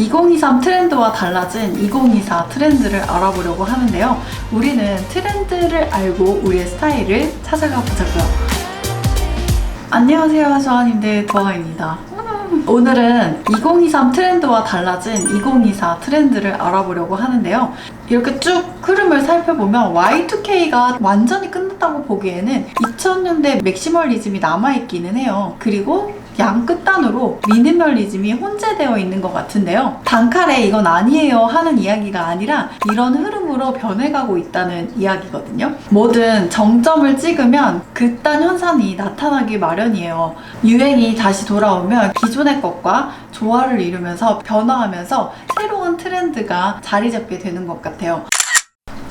2023 트렌드와 달라진 2024 트렌드를 알아보려고 하는데요. 우리는 트렌드를 알고 우리의 스타일을 찾아가 보자고요. 안녕하세요, 조아님들 도아입니다. 오늘은 2023 트렌드와 달라진 2024 트렌드를 알아보려고 하는데요. 이렇게 쭉 흐름을 살펴보면 Y2K가 완전히 끝났다고 보기에는 2000년대 맥시멀리즘이 남아있기는 해요. 그리고 양 끝단으로 미니멀리즘이 혼재되어 있는 것 같은데요. 단칼에 이건 아니에요 하는 이야기가 아니라 이런 흐름으로 변해가고 있다는 이야기거든요. 뭐든 정점을 찍으면 극단 현상이 나타나기 마련이에요. 유행이 다시 돌아오면 기존의 것과 조화를 이루면서 변화하면서 새로운 트렌드가 자리 잡게 되는 것 같아요.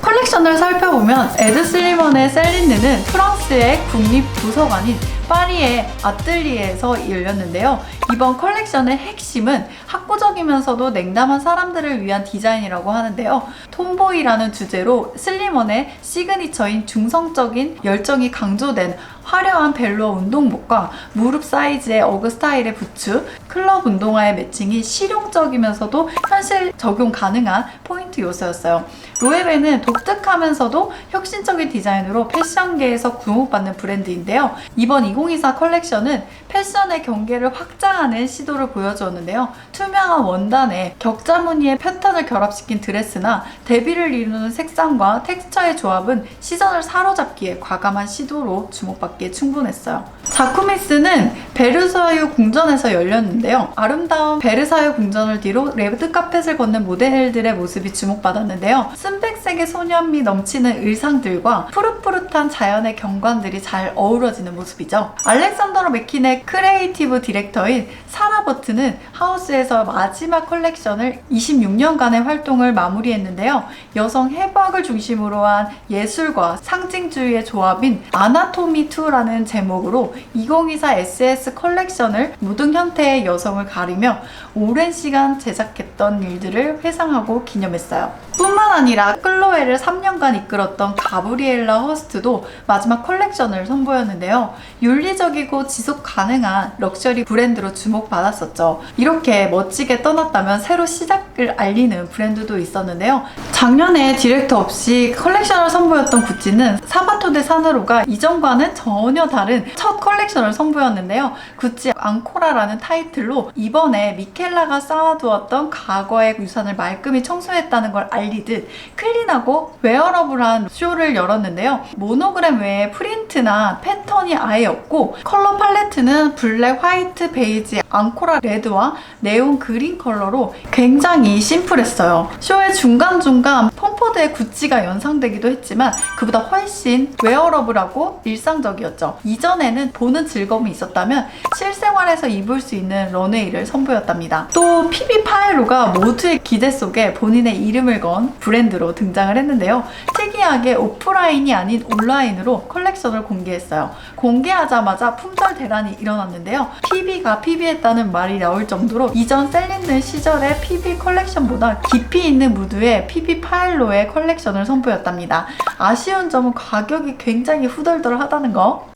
컬렉션을 살펴보면 에드 슬리먼의 셀린느는 프랑스의 국립 도서관인 파리의 아틀리에에서 열렸는데요. 이번 컬렉션의 핵심은 학구적이면서도 냉담한 사람들을 위한 디자인이라고 하는데요. 톰보이라는 주제로 슬리먼의 시그니처인 중성적인 열정이 강조된 화려한 벨루어 운동복과 무릎 사이즈의 어그 스타일의 부츠, 클럽 운동화의 매칭이 실용적이면서도 현실 적용 가능한 포인트 요소였어요. 로에베는 독특하면서도 혁신적인 디자인으로 패션계에서 주목받는 브랜드인데요. 이번 2024 컬렉션은 패션의 경계를 확장하는 시도를 보여주었는데요. 투명한 원단에 격자 무늬의 패턴을 결합시킨 드레스나 대비를 이루는 색상과 텍스처의 조합은 시선을 사로잡기에 과감한 시도로 주목받기에 충분했어요. 자쿠미스는 베르사유 궁전에서 열렸는데요. 아름다운 베르사유 궁전을 뒤로 레드 카펫을 걷는 모델들의 모습이 주목받았는데요. 쓴백색의 소년미 넘치는 의상들과 푸릇푸릇한 자연의 경관들이 잘 어우러지는 모습이죠. 알렉산더로 맥킨의 크리에이티브 디렉터인 사라 버튼은 하우스에서 마지막 컬렉션을 26년간의 활동을 마무리했는데요. 여성 해부학을 중심으로 한 예술과 상징주의의 조합인 아나토미2라는 제목으로 2024 SS 컬렉션을 모든 형태의 여성을 가리며 오랜 시간 제작했던 일들을 회상하고 기념했어요. 뿐만 아니라 클로에를 3년간 이끌었던 가브리엘라 허스트도 마지막 컬렉션을 선보였는데요. 윤리적이고 지속 가능한 럭셔리 브랜드로 주목받았었죠. 이렇게 멋지게 떠났다면 새로 시작을 알리는 브랜드도 있었는데요. 작년에 디렉터 없이 컬렉션을 선보였던 구찌는 사바토 데 사느로가 이전과는 전혀 다른 첫 컬렉션을 선보였는데요. 구찌 앙코라라는 타이틀로 이번에 미켈라가 쌓아두었던 과거의 유산을 말끔히 청소했다는 걸 알리듯 클린하고 웨어러블한 쇼를 열었는데요. 모노그램 외에 프린트나 패턴이 아예 없고 컬러 팔레트는 블랙, 화이트, 베이지, 앙코라 레드와 네온 그린 컬러로 굉장히 심플했어요. 쇼의 중간중간 폼포드의 구찌가 연상되기도 했지만 그보다 훨씬 웨어러블하고 일상적이었죠. 이전에는 보는 즐거움이 있었다면 실생활에서 입을 수 있는 런웨이를 선보였답니다. 또 PB 파일로가 모두의 기대 속에 본인의 이름을 건 브랜드로 등장을 했는데요. 특이하게 오프라인이 아닌 온라인으로 컬렉션을 공개했어요. 공개하자 마자 품절 대란이 일어났는데요. PB가 PB했다는 말이 나올 정도로 이전 셀린느 시절의 PB 컬렉션보다 깊이 있는 무드의 PB 파일로의 컬렉션을 선보였답니다. 아쉬운 점은 가격이 굉장히 후덜덜하다는 거.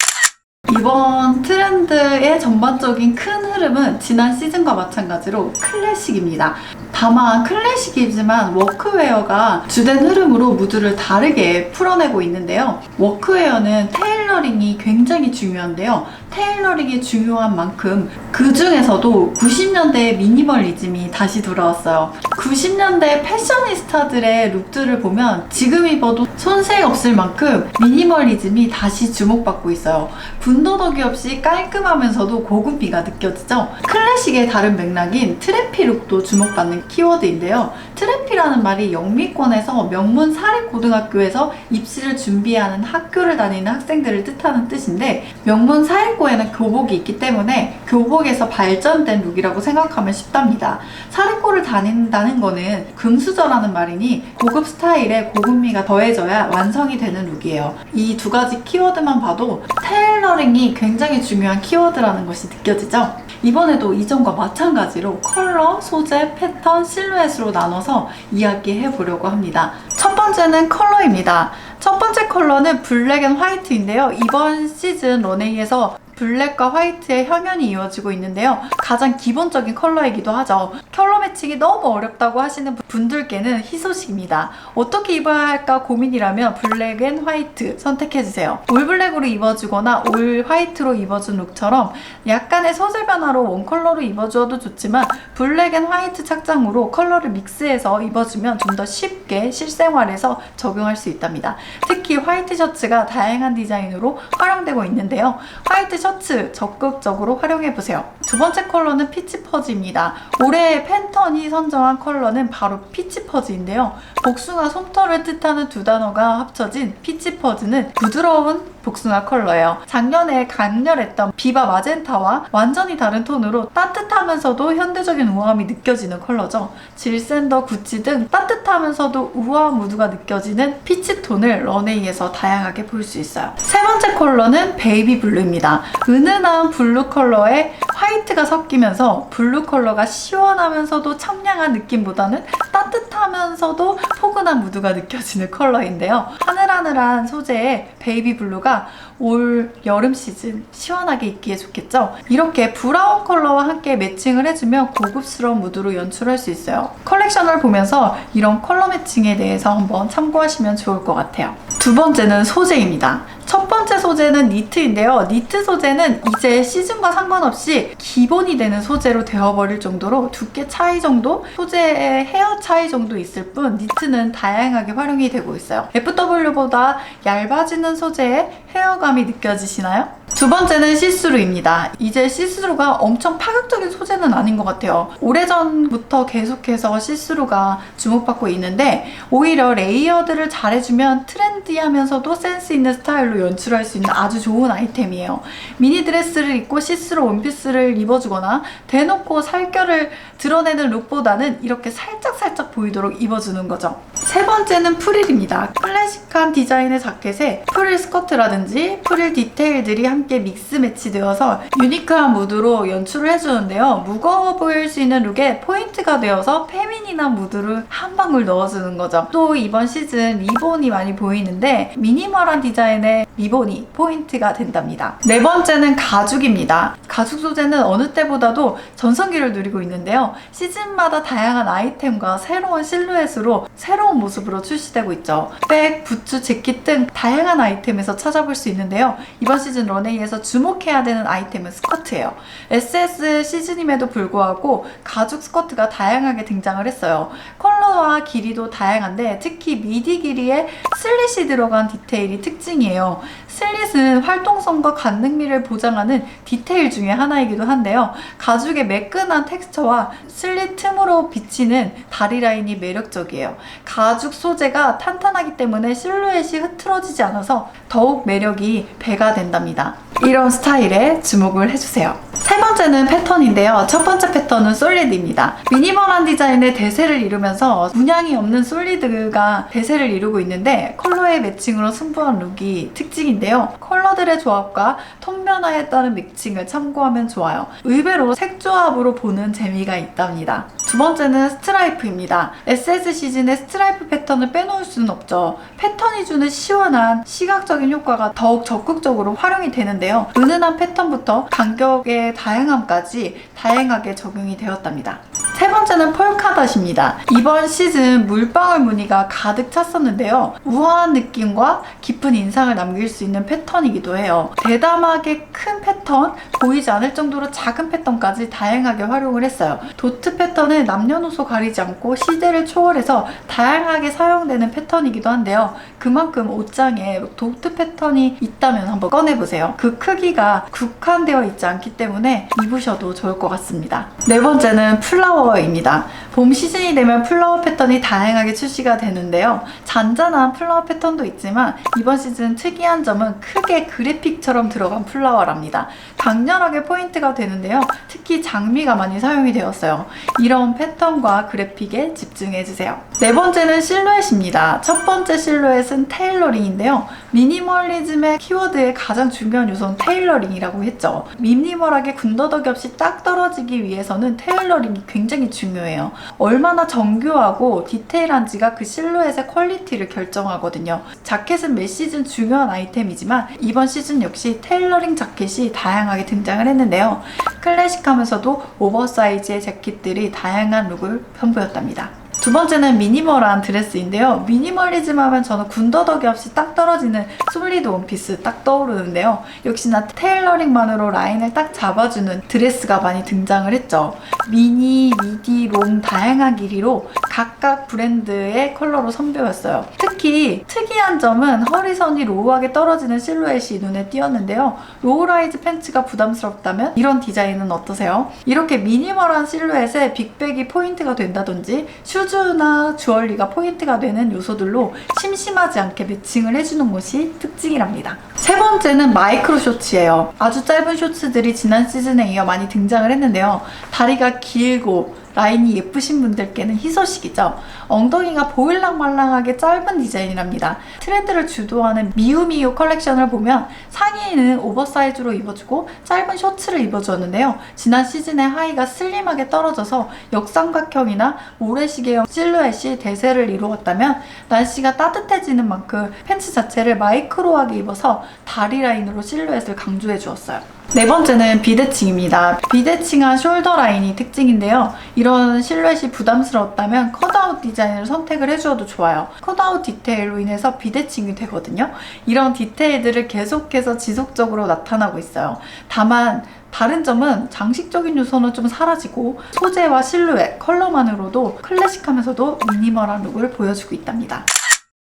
이번 트렌드의 전반적인 큰 흐름은 지난 시즌과 마찬가지로 클래식입니다. 다만 클래식이지만 워크웨어가 주된 흐름으로 무드를 다르게 풀어내고 있는데요. 워크웨어는 테일러링이 굉장히 중요한데요. 테일러링이 중요한 만큼 그 중에서도 90년대의 미니멀리즘이 다시 돌아왔어요. 90년대 패셔니스타들의 룩들을 보면 지금 입어도 손색 없을 만큼 미니멀리즘이 다시 주목받고 있어요. 군더더기 없이 깔끔하면서도 고급미가 느껴지죠? 클래식의 다른 맥락인 트래피 룩도 주목받는 키워드인데요. 트래피라는 말이 영미권에서 명문 사립고등학교에서 입시를 준비하는 학교를 다니는 학생들을 뜻하는 뜻인데 명문 사립고 에는 교복이 있기 때문에 교복에서 발전된 룩이라고 생각하면 쉽답니다. 사립고를 다닌다는 거는 금수저라는 말이니 고급 스타일에 고급미가 더해져야 완성이 되는 룩이에요. 이 두 가지 키워드만 봐도 테일러링이 굉장히 중요한 키워드라는 것이 느껴지죠? 이번에도 이전과 마찬가지로 컬러, 소재, 패턴, 실루엣으로 나눠서 이야기해 보려고 합니다. 첫 번째는 컬러입니다. 첫 번째 컬러는 블랙 앤 화이트인데요. 이번 시즌 런웨이에서 블랙과 화이트의 형연이 이어지고 있는데요. 가장 기본적인 컬러이기도 하죠. 컬러 매칭이 너무 어렵다고 하시는 분들께는 희소식입니다. 어떻게 입어야 할까 고민이라면 블랙 앤 화이트 선택해주세요. 올 블랙으로 입어주거나 올 화이트로 입어준 룩처럼 약간의 소재 변화로 원 컬러로 입어주어도 좋지만 블랙 앤 화이트 착장으로 컬러를 믹스해서 입어주면 좀 더 쉽게 실생활에서 적용할 수 있답니다. 특히 화이트 셔츠가 다양한 디자인으로 활용되고 있는데요. 화이트 셔츠 적극적으로 활용해보세요. 두 번째 컬러는 피치 퍼즈입니다. 올해 팬 턴이 선정한 컬러는 바로 피치 퍼즈인데요. 복숭아 솜털을 뜻하는 두 단어가 합쳐진 피치 퍼즈는 부드러운 복숭아 컬러예요. 작년에 강렬했던 비바 마젠타와 완전히 다른 톤으로 따뜻하면서도 현대적인 우아함이 느껴지는 컬러죠. 질샌더, 구찌 등 따뜻하면서도 우아한 무드가 느껴지는 피치 톤을 런웨이에서 다양하게 볼 수 있어요. 세 번째 컬러는 베이비 블루입니다. 은은한 블루 컬러에 화이트가 섞이면서 블루 컬러가 시원하면서도 청량한 느낌보다는 따뜻하면서도 포근한 무드가 느껴지는 컬러인데요. 하늘 하늘한 소재의 베이비 블루가 올 여름 시즌 시원하게 입기에 좋겠죠? 이렇게 브라운 컬러와 함께 매칭을 해주면 고급스러운 무드로 연출할 수 있어요. 컬렉션을 보면서 이런 컬러 매칭에 대해서 한번 참고하시면 좋을 것 같아요. 두 번째는 소재입니다. 첫 번째 소재는 니트인데요. 니트 소재는 이제 시즌과 상관없이 기본이 되는 소재로 되어버릴 정도로 두께 차이 정도, 소재의 헤어 차이 정도 있을 뿐 니트는 다양하게 활용이 되고 있어요. FW보다 얇아지는 소재의 헤어감이 느껴지시나요? 두 번째는 시스루입니다. 이제 시스루가 엄청 파격적인 소재는 아닌 것 같아요. 오래전부터 계속해서 시스루가 주목받고 있는데 오히려 레이어드를 잘해주면 트렌디하면서도 센스 있는 스타일로 연출할 수 있는 아주 좋은 아이템이에요. 미니 드레스를 입고 시스루 원피스를 입어주거나 대놓고 살결을 드러내는 룩보다는 이렇게 살짝살짝 보이도록 입어주는 거죠. 세 번째는 프릴입니다. 클래식한 디자인의 자켓에 프릴 스커트라든지 프릴 디테일들이 함께 믹스 매치되어서 유니크한 무드로 연출을 해주는데요. 무거워 보일 수 있는 룩에 포인트가 되어서 페미닌한 무드를 한 방울 넣어주는 거죠. 또 이번 시즌 리본이 많이 보이는데 미니멀한 디자인의 리본이 포인트가 된답니다. 네 번째는 가죽입니다. 가죽 소재는 어느 때보다도 전성기를 누리고 있는데요. 시즌마다 다양한 아이템과 새로운 실루엣으로 새로운 모습으로 출시되고 있죠. 백, 부츠, 재킷 등 다양한 아이템에서 찾아볼 수 있는데요. 이번 시즌 런웨이에서 주목해야 되는 아이템은 스커트예요. SS 시즌임에도 불구하고 가죽 스커트가 다양하게 등장을 했어요. 컬러와 길이도 다양한데 특히 미디 길이에 슬릿이 들어간 디테일이 특징이에요. 슬릿은 활동성과 간능미를 보장하는 디테일 중에 하나이기도 한데요. 가죽의 매끈한 텍스처와 슬릿 틈으로 비치는 다리 라인이 매력적이에요. 가죽 소재가 탄탄하기 때문에 실루엣이 흐트러지지 않아서 더욱 매력이 배가 된답니다. 이런 스타일에 주목을 해주세요. 세 번째는 패턴인데요. 첫 번째 패턴은 솔리드입니다. 미니멀한 디자인의 대세를 이루면서 문양이 없는 솔리드가 대세를 이루고 있는데 컬러의 매칭으로 승부한 룩이 특징인데요. 컬러들의 조합과 톤 변화에 따른 매칭을 참고하면 좋아요. 의외로 색 조합으로 보는 재미가 있답니다. 두 번째는 스트라이프입니다. SS 시즌의 스트라이프 패턴을 빼놓을 수는 없죠. 패턴이 주는 시원한 시각적인 효과가 더욱 적극적으로 활용이 되는데요. 은은한 패턴부터 간격의 다양함까지 다양하게 적용이 되었답니다. 세 번째는 폴카닷입니다. 이번 시즌 물방울 무늬가 가득 찼었는데요. 우아한 느낌과 깊은 인상을 남길 수 있는 패턴이기도 해요. 대담하게 큰 패턴, 보이지 않을 정도로 작은 패턴까지 다양하게 활용을 했어요. 도트 패턴은 남녀노소 가리지 않고 시대를 초월해서 다양하게 사용되는 패턴이기도 한데요. 그만큼 옷장에 도트 패턴이 있다면 한번 꺼내보세요. 그 크기가 국한되어 있지 않기 때문에 입으셔도 좋을 것 같습니다. 네 번째는 플라워 입니다. 봄 시즌이 되면 플라워 패턴이 다양하게 출시가 되는데요. 잔잔한 플라워 패턴도 있지만 이번 시즌 특이한 점은 크게 그래픽처럼 들어간 플라워랍니다. 강렬하게 포인트가 되는데요. 특히 장미가 많이 사용이 되었어요. 이런 패턴과 그래픽에 집중해주세요. 네 번째는 실루엣입니다. 첫 번째 실루엣은 테일러링인데요. 미니멀리즘의 키워드의 가장 중요한 요소는 테일러링이라고 했죠. 미니멀하게 군더더기 없이 딱 떨어지기 위해서는 테일러링이 굉장히 중요해요. 얼마나 정교하고 디테일한지가 그 실루엣의 퀄리티를 결정하거든요. 자켓은 매 시즌 중요한 아이템이지만 이번 시즌 역시 테일러링 자켓이 다양하게 등장을 했는데요. 클래식하면서도 오버사이즈의 재킷들이 다양한 룩을 선보였답니다. 두 번째는 미니멀한 드레스인데요. 미니멀리즘 하면 저는 군더더기 없이 딱 떨어지는 솔리드 원피스 딱 떠오르는데요. 역시나 테일러링만으로 라인을 딱 잡아주는 드레스가 많이 등장을 했죠. 미니, 미디, 롱 다양한 길이로 각각 브랜드의 컬러로 선보였어요. 특히 특이한 점은 허리선이 로우하게 떨어지는 실루엣이 눈에 띄었는데요. 로우라이즈 팬츠가 부담스럽다면 이런 디자인은 어떠세요? 이렇게 미니멀한 실루엣에 빅백이 포인트가 된다든지 슈즈 나 주얼리가 포인트가 되는 요소들로 심심하지 않게 매칭을 해주는 것이 특징이랍니다. 세 번째는 마이크로 쇼츠예요. 아주 짧은 쇼츠들이 지난 시즌에 이어 많이 등장을 했는데요. 다리가 길고 라인이 예쁘신 분들께는 희소식이죠. 엉덩이가 보일랑말랑하게 짧은 디자인이랍니다. 트렌드를 주도하는 미우미우 컬렉션을 보면 상의는 오버사이즈로 입어주고 짧은 셔츠를 입어주었는데요. 지난 시즌에 하의가 슬림하게 떨어져서 역삼각형이나 모래시계형 실루엣이 대세를 이루었다면 날씨가 따뜻해지는 만큼 팬츠 자체를 마이크로하게 입어서 다리 라인으로 실루엣을 강조해 주었어요. 네 번째는 비대칭입니다. 비대칭한 숄더 라인이 특징인데요. 이런 실루엣이 부담스러웠다면 컷아웃 디자인을 선택을 해주어도 좋아요. 컷아웃 디테일로 인해서 비대칭이 되거든요. 이런 디테일들을 계속해서 지속적으로 나타나고 있어요. 다만 다른 점은 장식적인 요소는 좀 사라지고 소재와 실루엣, 컬러만으로도 클래식하면서도 미니멀한 룩을 보여주고 있답니다.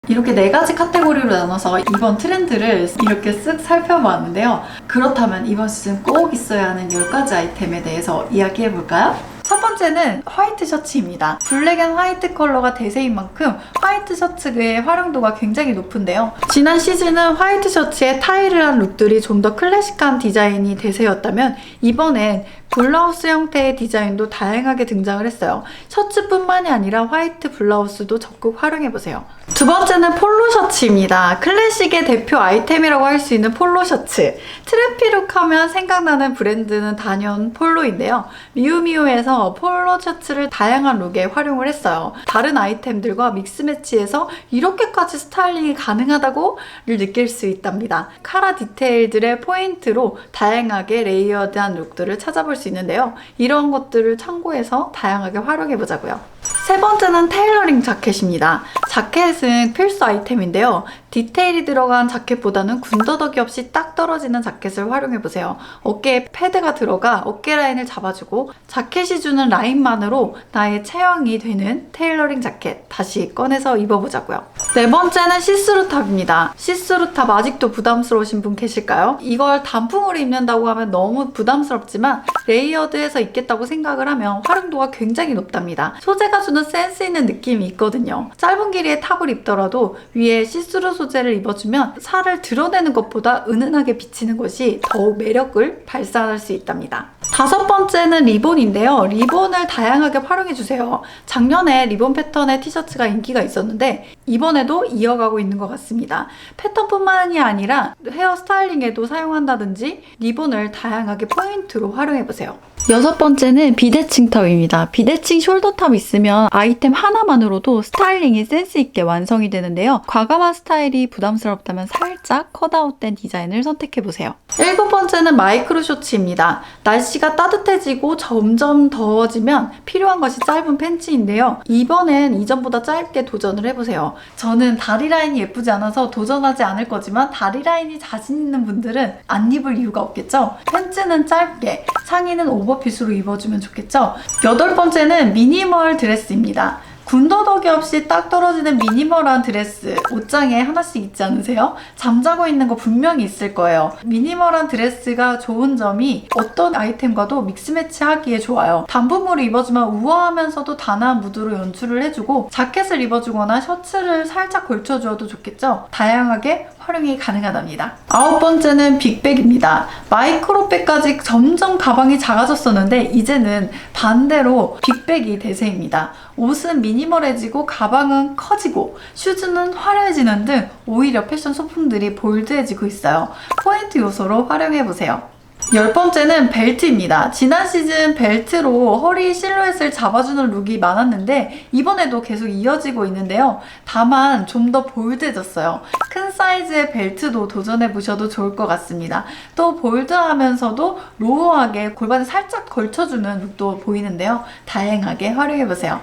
이렇게 네 가지 카테고리로 나눠서 이번 트렌드를 이렇게 쓱 살펴보았는데요. 그렇다면 이번 시즌 꼭 있어야 하는 10가지 아이템에 대해서 이야기해 볼까요? 첫 번째는 화이트 셔츠입니다. 블랙 앤 화이트 컬러가 대세인 만큼 화이트 셔츠의 활용도가 굉장히 높은데요. 지난 시즌은 화이트 셔츠에 타이를 한 룩들이 좀 더 클래식한 디자인이 대세였다면 이번엔 블라우스 형태의 디자인도 다양하게 등장을 했어요. 셔츠뿐만이 아니라 화이트 블라우스도 적극 활용해보세요. 두 번째는 폴로 셔츠입니다. 클래식의 대표 아이템이라고 할 수 있는 폴로 셔츠. 트래피룩 하면 생각나는 브랜드는 단연 폴로인데요. 미우미우에서 폴로 셔츠를 다양한 룩에 활용을 했어요. 다른 아이템들과 믹스 매치해서 이렇게까지 스타일링이 가능하다고를 느낄 수 있답니다. 카라 디테일들의 포인트로 다양하게 레이어드한 룩들을 찾아볼 수 있는데요. 이런 것들을 참고해서 다양하게 활용해 보자고요. 세 번째는 테일러링 자켓입니다. 자켓은 필수 아이템인데요. 디테일이 들어간 자켓보다는 군더더기 없이 딱 떨어지는 자켓을 활용해 보세요. 어깨에 패드가 들어가 어깨 라인을 잡아주고 자켓이 주는 라인만으로 나의 체형이 되는 테일러링 자켓 다시 꺼내서 입어보자고요. 네 번째는 시스루 탑입니다. 시스루 탑 아직도 부담스러우신 분 계실까요? 이걸 단풍으로 입는다고 하면 너무 부담스럽지만 레이어드해서 입겠다고 생각을 하면 활용도가 굉장히 높답니다. 소재가 주는 센스 있는 느낌이 있거든요. 짧은 길이의 탑을 입더라도 위에 시스루 소재를 입어주면 살을 드러내는 것보다 은은하게 비치는 것이 더욱 매력을 발산할 수 있답니다. 다섯 번째는 리본인데요. 리본을 다양하게 활용해주세요. 작년에 리본 패턴의 티셔츠가 인기가 있었는데 이번에도 이어가고 있는 것 같습니다. 패턴뿐만이 아니라 헤어 스타일링에도 사용한다든지 리본을 다양하게 포인트로 활용해보세요. 여섯 번째는 비대칭 탑입니다. 비대칭 숄더 탑 있으면 아이템 하나만으로도 스타일링이 센스 있게 완성이 되는데요. 과감한 스타일이 부담스럽다면 살짝 컷아웃된 디자인을 선택해 보세요. 일곱 번째는 마이크로 쇼츠입니다. 날씨가 따뜻해지고 점점 더워지면 필요한 것이 짧은 팬츠인데요. 이번엔 이전보다 짧게 도전을 해보세요. 저는 다리 라인이 예쁘지 않아서 도전하지 않을 거지만 다리 라인이 자신 있는 분들은 안 입을 이유가 없겠죠? 팬츠는 짧게, 상의는 오버핏으로 입어주면 좋겠죠? 여덟 번째는 미니멀 드레스입니다. 군더더기 없이 딱 떨어지는 미니멀한 드레스 옷장에 하나씩 있지 않으세요? 잠자고 있는 거 분명히 있을 거예요. 미니멀한 드레스가 좋은 점이 어떤 아이템과도 믹스매치 하기에 좋아요. 단품으로 입어주면 우아하면서도 단아한 무드로 연출을 해주고 자켓을 입어주거나 셔츠를 살짝 걸쳐주어도 좋겠죠? 다양하게 활용이 가능하답니다. 아홉 번째는 빅백입니다. 마이크로백까지 점점 가방이 작아졌었는데 이제는 반대로 빅백이 대세입니다. 옷은 미니멀해지고 가방은 커지고 슈즈는 화려해지는 등 오히려 패션 소품들이 볼드해지고 있어요. 포인트 요소로 활용해보세요. 열 번째는 벨트입니다. 지난 시즌 벨트로 허리 실루엣을 잡아주는 룩이 많았는데 이번에도 계속 이어지고 있는데요. 다만 좀 더 볼드해졌어요. 큰 사이즈의 벨트도 도전해 보셔도 좋을 것 같습니다. 또 볼드하면서도 로우하게 골반에 살짝 걸쳐주는 룩도 보이는데요. 다양하게 활용해 보세요.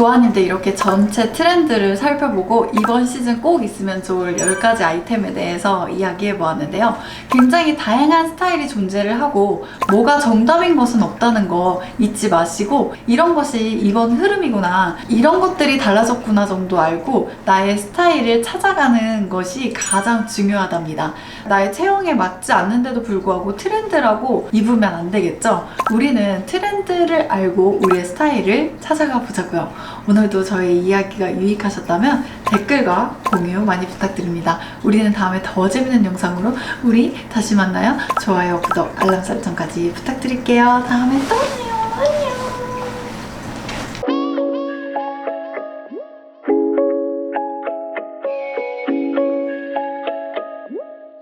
조아님들 이렇게 전체 트렌드를 살펴보고 이번 시즌 꼭 있으면 좋을 10가지 아이템에 대해서 이야기해 보았는데요. 굉장히 다양한 스타일이 존재를 하고 뭐가 정답인 것은 없다는 거 잊지 마시고 이런 것이 이번 흐름이구나 이런 것들이 달라졌구나 정도 알고 나의 스타일을 찾아가는 것이 가장 중요하답니다. 나의 체형에 맞지 않는데도 불구하고 트렌드라고 입으면 안 되겠죠? 우리는 트렌드를 알고 우리의 스타일을 찾아가 보자고요. 오늘도 저희 이야기가 유익하셨다면 댓글과 공유 많이 부탁드립니다. 우리는 다음에 더 재밌는 영상으로 우리 다시 만나요. 좋아요, 구독, 알람 설정까지 부탁드릴게요. 다음에 또 만나요. 안녕.